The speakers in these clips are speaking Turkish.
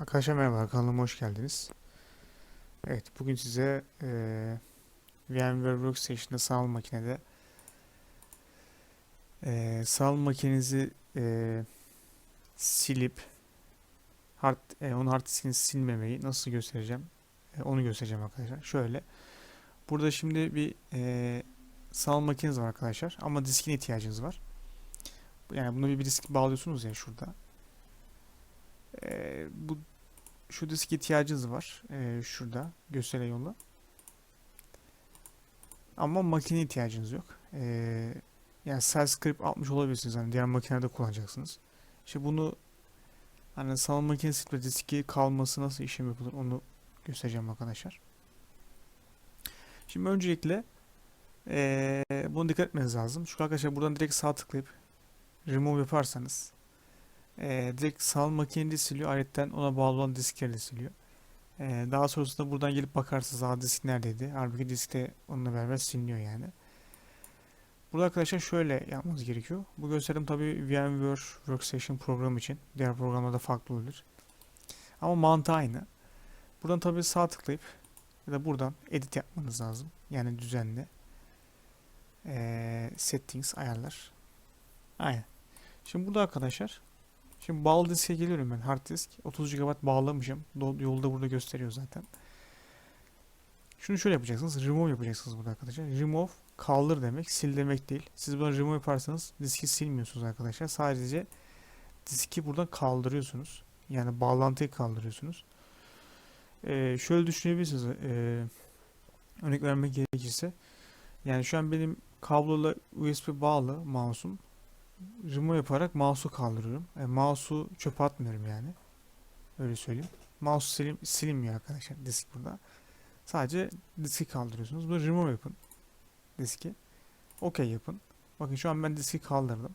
Arkadaşlar merhaba, kanalıma hoş geldiniz. Evet, bugün size eee VMware Workstation'da sanal makinede eee sanal makinenizi eee, silip hard, eee, onun hard diskini silmemeyi nasıl göstereceğim? Eee, onu göstereceğim arkadaşlar. Şöyle, burada şimdi bir eee sanal makineniz var arkadaşlar ama diskine ihtiyacınız var. Yani bunu bir, bir disk bağlıyorsunuz ya şurada. Eee, bu şu disk ihtiyacınız var. Ee, şurada göstere yolla. Ama makine ihtiyacınız yok. Ee, yani shell script atmış olabilirsiniz. Hani diğer makinelerde kullanacaksınız. İşte bunu hani sanal makinesi ve diski kalması nasıl işlem yapılır onu göstereceğim arkadaşlar. Şimdi öncelikle ee, bunu dikkat etmeniz lazım. Şu arkadaşlar buradan direkt sağ tıklayıp remove yaparsanız e, direkt sanal makineyi siliyor. Ayrıca ona bağlı olan diskleri siliyor. E, daha sonrasında buradan gelip bakarsınız aa disk neredeydi. Halbuki disk de onunla beraber siliniyor yani. Burada arkadaşlar şöyle yapmanız gerekiyor. Bu gösterim tabi VMware Workstation programı için. Diğer programlarda farklı olabilir. Ama mantığı aynı. Buradan tabi sağ tıklayıp ya da buradan edit yapmanız lazım. Yani düzenli. E, settings ayarlar. Aynen. Şimdi burada arkadaşlar Şimdi bağlı diske geliyorum ben hard disk. 30 GB bağlamışım. Yolda burada gösteriyor zaten. Şunu şöyle yapacaksınız. Remove yapacaksınız burada arkadaşlar. Remove kaldır demek, sil demek değil. Siz bunu remove yaparsanız diski silmiyorsunuz arkadaşlar. Sadece diski buradan kaldırıyorsunuz. Yani bağlantıyı kaldırıyorsunuz. Ee, şöyle düşünebilirsiniz. Ee, örnek vermek gerekirse. Yani şu an benim kablola USB bağlı mouse'um remove yaparak mouse'u kaldırıyorum. E, mouse'u çöpe atmıyorum yani. Öyle söyleyeyim. Mouse silim, silinmiyor arkadaşlar disk burada. Sadece diski kaldırıyorsunuz. Bunu remove yapın. Diski. OK yapın. Bakın şu an ben diski kaldırdım.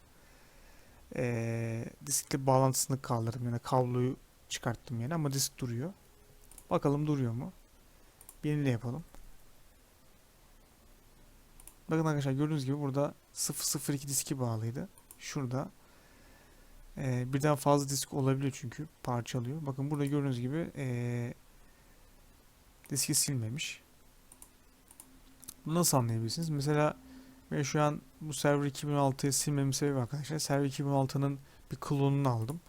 E, diskle bağlantısını kaldırdım. Yani kabloyu çıkarttım yani ama disk duruyor. Bakalım duruyor mu? Yenile yapalım. Bakın arkadaşlar gördüğünüz gibi burada 002 diski bağlıydı. Şurada e, birden fazla disk olabiliyor çünkü parçalıyor. Bakın burada gördüğünüz gibi e, diski silmemiş. Bunu nasıl anlayabilirsiniz? Mesela ben şu an bu server 2016'yı silmemin sebebi arkadaşlar. Server 2016'nın bir klonunu aldım.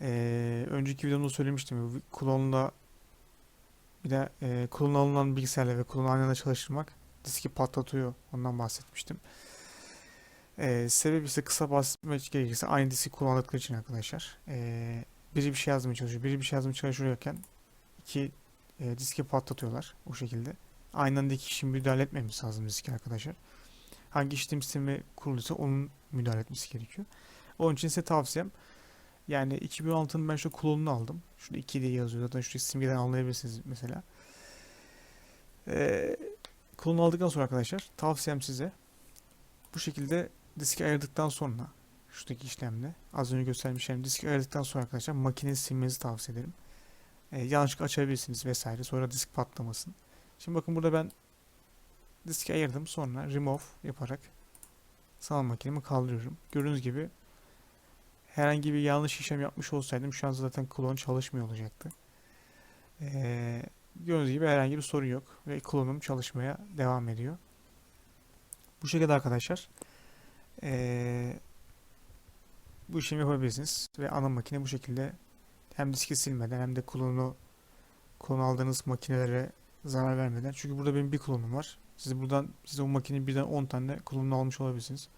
E, önceki videomda söylemiştim. Klonla bir de e, klon alınan bilgisayarla ve klonu aynı anda çalıştırmak diski patlatıyor. Ondan bahsetmiştim. Ee, sebebi ise kısa bahsetmek gerekirse aynı diski kullandıkları için arkadaşlar. Ee, biri bir şey yazmaya çalışıyor. Biri bir şey yazmaya çalışıyorken iki e, diski patlatıyorlar o şekilde. Aynı anda iki kişi müdahale etmemiz lazım diski arkadaşlar. Hangi işlem sistemi kuruluysa onun müdahale etmesi gerekiyor. Onun için size tavsiyem yani 2016'nın ben şu klonunu aldım. Şurada 2 diye yazıyor. Zaten şu simgeden anlayabilirsiniz mesela. Ee, klonu aldıktan sonra arkadaşlar tavsiyem size bu şekilde diski ayırdıktan sonra şuradaki işlemle az önce göstermişim diski ayırdıktan sonra arkadaşlar makineyi silmenizi tavsiye ederim. Ee, yanlışlıkla açabilirsiniz vesaire sonra disk patlamasın. Şimdi bakın burada ben diski ayırdım sonra remove yaparak sanal makinemi kaldırıyorum. Gördüğünüz gibi herhangi bir yanlış işlem yapmış olsaydım şu an zaten klon çalışmıyor olacaktı. Ee, gördüğünüz gibi herhangi bir sorun yok ve klonum çalışmaya devam ediyor. Bu şekilde arkadaşlar ee, bu işlemi yapabilirsiniz ve ana makine bu şekilde hem diski silmeden hem de klonu klon aldığınız makinelere zarar vermeden çünkü burada benim bir klonum var. Siz buradan siz o makinenin birden 10 tane klonunu almış olabilirsiniz.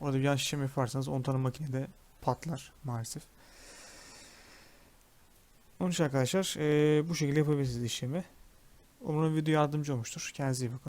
Orada bir yanlış işlem yaparsanız 10 tane makinede patlar maalesef. Onun için arkadaşlar ee, bu şekilde yapabilirsiniz işlemi. Umarım video yardımcı olmuştur. Kendinize iyi bakın.